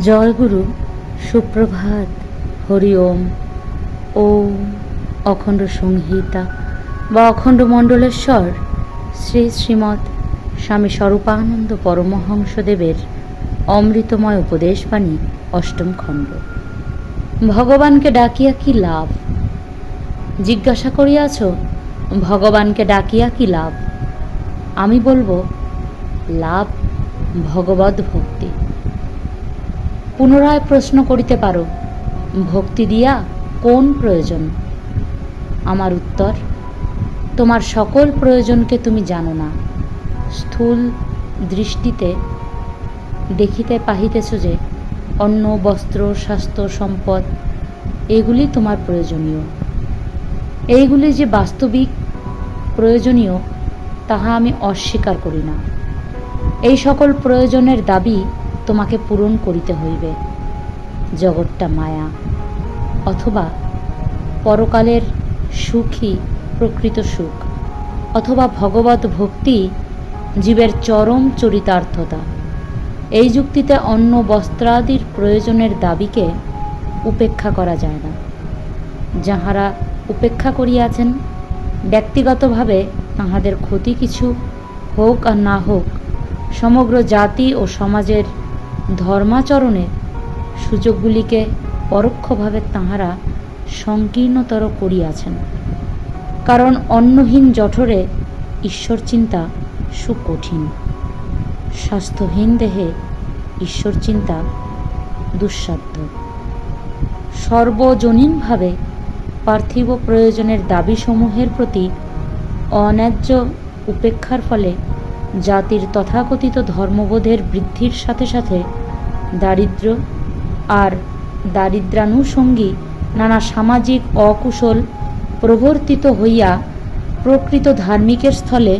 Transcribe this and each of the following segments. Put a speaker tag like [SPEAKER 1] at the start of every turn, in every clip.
[SPEAKER 1] জয়গুরু সুপ্রভাত, হরি ওম। অখণ্ড সংহিতা বা অখণ্ড মণ্ডলেশ্বর, শ্রী শ্রীমৎ স্বামী স্বরূপানন্দ পরমহংসদেবের অমৃতময় উপদেশবাণী, অষ্টম খণ্ড। ভগবানকে ডাকিয়া কি লাভ? জিজ্ঞাসা করিয়াছ, ভগবানকে ডাকিয়া কি লাভ? আমি বলব, লাভ ভগবদ ভক্তি পুনরায় প্রশ্ন করিতে পারো, ভক্তি দিয়া কোন প্রয়োজন? আমার উত্তর, তোমার সকল প্রয়োজনকে তুমি জানো না। স্থূল দৃষ্টিতে দেখিতে পাহিতেছ যে, অন্ন, বস্ত্র, স্বাস্থ্য, সম্পদ, এগুলি তোমার প্রয়োজনীয়। এইগুলি যে বাস্তবিক প্রয়োজনীয়, তাহা আমি অস্বীকার করি না। এই সকল প্রয়োজনের দাবি তোমাকে পূরণ করিতে হইবে। জগৎটা মায়া। অথবা পরকালের সুখই প্রকৃত সুখ। অথবা ভগবত ভক্তি জীবের চরম চরিতার্থতা। এই যুক্তিতে অন্ন বস্ত্রাদির প্রয়োজনের দাবিকে উপেক্ষা করা যায় না। যাহারা উপেক্ষা করিয়াছেন, ব্যক্তিগতভাবে তাহাদের ক্ষতি কিছু হোক আর না হোক, সমগ্র জাতি ও সমাজের ধর্মাচরণের সুযোগগুলিকে পরোক্ষভাবে তাঁহারা সংকীর্ণতর করিয়াছেন। কারণ অন্নহীন জঠরে ঈশ্বর চিন্তা সুকঠিন। স্বাস্থ্যহীন দেহে ঈশ্বর চিন্তা দুঃসাধ্য। সর্বজনীনভাবে পার্থিব প্রয়োজনের দাবিসমূহের প্রতি অন্যায্য উপেক্ষার ফলে জাতির তথাকথিত ধর্মবোধের বৃদ্ধির সাথে সাথে দারিদ্র্য আর দারিদ্রানুষঙ্গী নানা সামাজিক অকুশল প্রবর্তিত হইয়া প্রকৃত ধার্মিকের স্থলে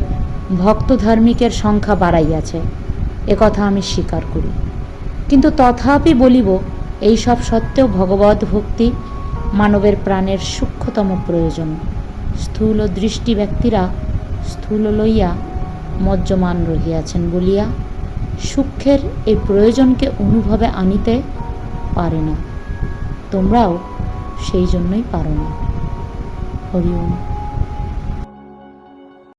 [SPEAKER 1] ভক্ত ধার্মিকের সংখ্যা বাড়াইয়াছে। একথা আমি স্বীকার করি। কিন্তু তথাপি বলিব, এই সব সত্ত্বেও ভগবত ভক্তি মানবের প্রাণের সূক্ষ্মতম প্রয়োজন। স্থূল দৃষ্টি ব্যক্তিরা স্থূল লইয়া মজ্জমান রহিয়াছেন বলিয়া সূক্ষ্মের এই প্রয়োজনকে অনুভবে আনিতে পারে না। তোমরাও সেই জন্যই পারো না। হরি ওম।